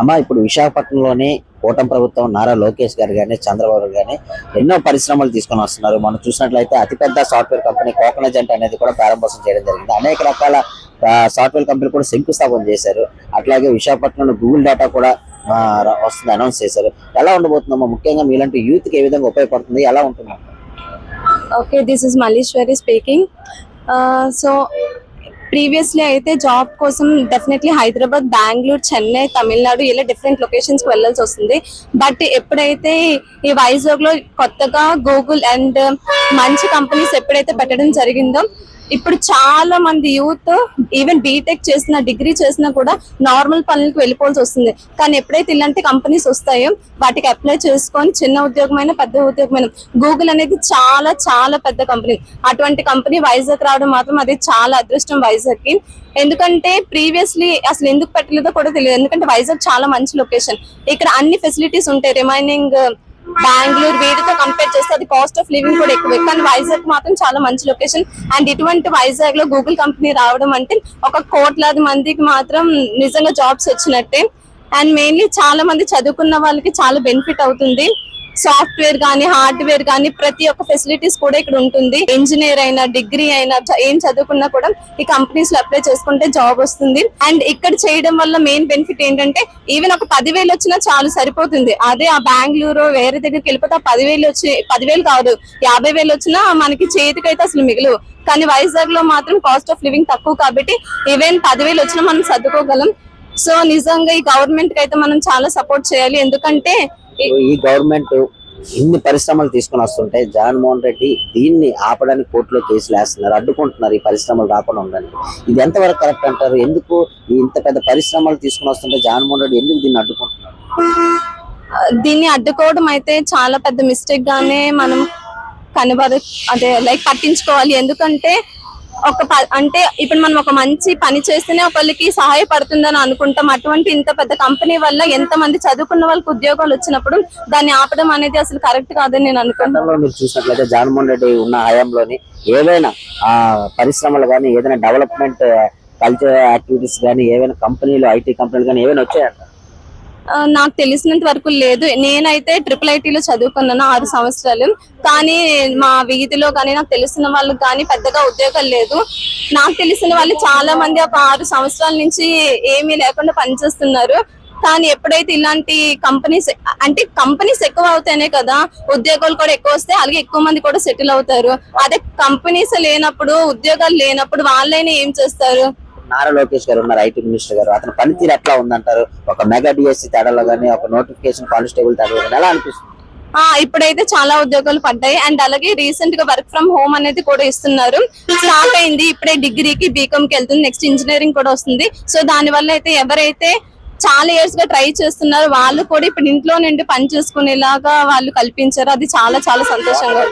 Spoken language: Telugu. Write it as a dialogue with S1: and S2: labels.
S1: అమ్మ ఇప్పుడు విశాఖపట్నంలోని కూటమి ప్రభుత్వం నారా లోకేష్ గారు కానీ చంద్రబాబు గారు కానీ ఎన్నో పరిశ్రమలు తీసుకొని వస్తున్నారు. మనం చూసినట్లయితే అతిపెద్ద సాఫ్ట్వేర్ కంపెనీ కోకనజెంట్ అనేది కూడా ప్రారంభోత్సవం చేయడం జరిగింది. అనేక రకాల సాఫ్ట్వేర్ కంపెనీలు కూడా శంకుస్థాపన చేశారు. అట్లాగే విశాఖపట్నంలో గూగుల్ డేటా కూడా వస్తుంది అనౌన్స్ చేశారు. ఎలా ఉండబోతుందమ్మా? ముఖ్యంగా మీలాంటి యూత్కి ఏ విధంగా ఉపయోగపడుతుంది? ఎలా ఉంటుంది
S2: okay this is Malleswari speaking so previously అయితే జాబ్ కోసం డెఫినెట్లీ హైదరాబాద్ బెంగళూరు చెన్నై తమిళనాడు ఇలా డిఫరెంట్ లొకేషన్స్కి వెళ్ళాల్సి వస్తుంది. బట్ ఎప్పుడైతే ఈ వైజాగ్లో కొత్తగా గూగుల్ అండ్ మంచి కంపెనీస్ ఎప్పుడైతే పెట్టడం జరిగిందో ఇప్పుడు చాలా మంది యూత్ ఈవెన్ బీటెక్ చేసిన డిగ్రీ చేసినా కూడా నార్మల్ పనులకు వెళ్ళిపోవాల్సి వస్తుంది. కానీ ఎప్పుడైతే ఇలాంటి కంపెనీస్ వస్తాయో వాటికి అప్లై చేసుకొని చిన్న ఉద్యోగమైన పెద్ద ఉద్యోగమైన గూగుల్ అనేది చాలా చాలా పెద్ద కంపెనీ. అటువంటి కంపెనీ వైజాగ్ రావడం మాత్రం అది చాలా అదృష్టం వైజాగ్కి ఎందుకంటే ప్రీవియస్లీ అసలు ఎందుకు పెట్టలేదో కూడా తెలియదు. ఎందుకంటే వైజాగ్ చాలా మంచి లొకేషన్. ఇక్కడ అన్ని ఫెసిలిటీస్ ఉంటాయి. రిమైనింగ్ బెంగళూరు వీటితో కంపేర్ చేస్తే అది కాస్ట్ ఆఫ్ లివింగ్ కూడా ఎక్కువ. కానీ వైజాగ్ మాత్రం చాలా మంచి లొకేషన్ అండ్ ఇటువంటి వైజాగ్లో గూగుల్ కంపెనీ రావడం అంటే ఒక కోట్లాది మందికి మాత్రం నిజంగా జాబ్స్ వచ్చినట్టే. అండ్ మెయిన్లీ చాలా మంది చదువుకున్న వాళ్ళకి చాలా బెనిఫిట్ అవుతుంది. సాఫ్ట్వేర్ కానీ హార్డ్వేర్ కానీ ప్రతి ఒక్క ఫెసిలిటీస్ కూడా ఇక్కడ ఉంటుంది. ఇంజనీర్ అయినా డిగ్రీ అయినా ఏం చదువుకున్నా కూడా ఈ కంపెనీస్లో అప్లై చేసుకుంటే జాబ్ వస్తుంది. అండ్ ఇక్కడ చేయడం వల్ల మెయిన్ బెనిఫిట్ ఏంటంటే ఈవెన్ ఒక పదివేలు వచ్చినా చాలు సరిపోతుంది. అదే ఆ బెంగళూరు వేరే దగ్గరికి వెళ్ళిపోతే ఆ పదివేలు వచ్చి పదివేలు కాదు యాభై వేలు వచ్చినా మనకి చేతికైతే అసలు మిగులు కానీ వైజాగ్లో మాత్రం కాస్ట్ ఆఫ్ లివింగ్ తక్కువ కాబట్టి ఈవెన్ పదివేలు వచ్చినా మనం సర్దుకోగలం. సో నిజంగా ఈ గవర్నమెంట్కి అయితే మనం చాలా సపోర్ట్ చేయాలి. ఎందుకంటే ఈ-
S1: గవర్నమెంట్ ఇన్ని పరిశ్రమలు తీసుకొని వస్తుంటే జగన్మోహన్ రెడ్డి దీన్ని ఆపడానికి కోర్టులో కేసులు వేస్తున్నారు అడ్డుకుంటున్నారు ఈ పరిశ్రమలు రాకుండా ఉండడానికి. ఇది ఎంతవరకు కరెక్ట్ అంటారు? ఎందుకు ఇంత పెద్ద పరిశ్రమలు తీసుకొని వస్తుంటే జగన్మోహన్ రెడ్డి ఎందుకు దీన్ని అడ్డుకుంటున్నారు?
S2: దీన్ని అడ్డుకోవడం అయితే చాలా పెద్ద మిస్టేక్ గానే మనం కనబడ అదే లైక్ పట్టించుకోవాలి. ఎందుకంటే ఒక ప- అంటే ఇప్పుడు మనం ఒక మంచి పని చేస్తేనే ఒకళ్ళకి సహాయపడుతుందని అనుకుంటాం. అటువంటి ఇంత పెద్ద కంపెనీ వల్ల ఎంత మంది చదువుకున్న వాళ్ళకి ఉద్యోగాలు వచ్చినప్పుడు దాన్ని ఆపడం అనేది అసలు కరెక్ట్ కాదని నేను అనుకుంటున్నాను.
S1: మీరు చూసినట్లయితే జగన్మోహన్ రెడ్డి ఉన్న హయాంలోని ఏవైనా పరిశ్రమలు కానీ ఏదైనా డెవలప్మెంట్ కల్చర్ యాక్టివిటీస్ కానీ ఏవైనా కంపెనీలు ఐటీ కంపెనీలు కానీ ఏవైనా వచ్చాయంట?
S2: నాకు తెలిసినంత వరకు లేదు. నేనైతే ట్రిపుల్ ఐటీలో చదువుకున్నాను ఆరు సంవత్సరాలు. కానీ మా వీధిలో కానీ నాకు తెలిసిన వాళ్ళకి కానీ పెద్దగా ఉద్యోగాలు లేదు. నాకు తెలిసిన వాళ్ళు చాలా మంది ఒక ఆరు సంవత్సరాల నుంచి ఏమీ లేకుండా పనిచేస్తున్నారు. కానీ ఎప్పుడైతే ఇలాంటి కంపెనీస్ అంటే కంపెనీస్ ఎక్కువ అవుతాయనే కదా ఉద్యోగాలు కూడా ఎక్కువ వస్తాయి అలాగే ఎక్కువ మంది కూడా సెటిల్ అవుతారు. అదే కంపెనీస్ లేనప్పుడు ఉద్యోగాలు లేనప్పుడు వాళ్ళైనా ఏం చేస్తారు?
S1: నారా లోకేష్ గారు ఉన్నారు ఐటీ మినిస్టర్ గారు. అతని పనితీరు ఎట్లా ఉందంటారు? ఒక మెగా డిఎస్సి తేడాలో కానీ ఒక నోటిఫికేషన్ కానిస్టేబుల్ తేడాలో కానీ ఎలా అనిపిస్తుంది?
S2: ఆ ఇప్పుడైతే చాలా ఉద్యోగాలు పడ్డాయి. అండ్ అలాగే రీసెంట్గా వర్క్ ఫ్రమ్ హోమ్ అనేది కూడా ఇస్తున్నారు. స్టార్ట్ అయింది ఇప్పుడే డిగ్రీకి బీకామ్కి వెళ్తుంది. నెక్స్ట్ ఇంజనీరింగ్ కూడా వస్తుంది. సో దాని వల్ల అయితే ఎవరైతే చాలా ఇయర్స్గా ట్రై చేస్తున్నారో వాళ్ళు కూడా ఇప్పుడు ఇంట్లో నుండి పని చేసుకునేలాగా వాళ్ళు కల్పించారు. అది చాలా చాలా సంతోషంగా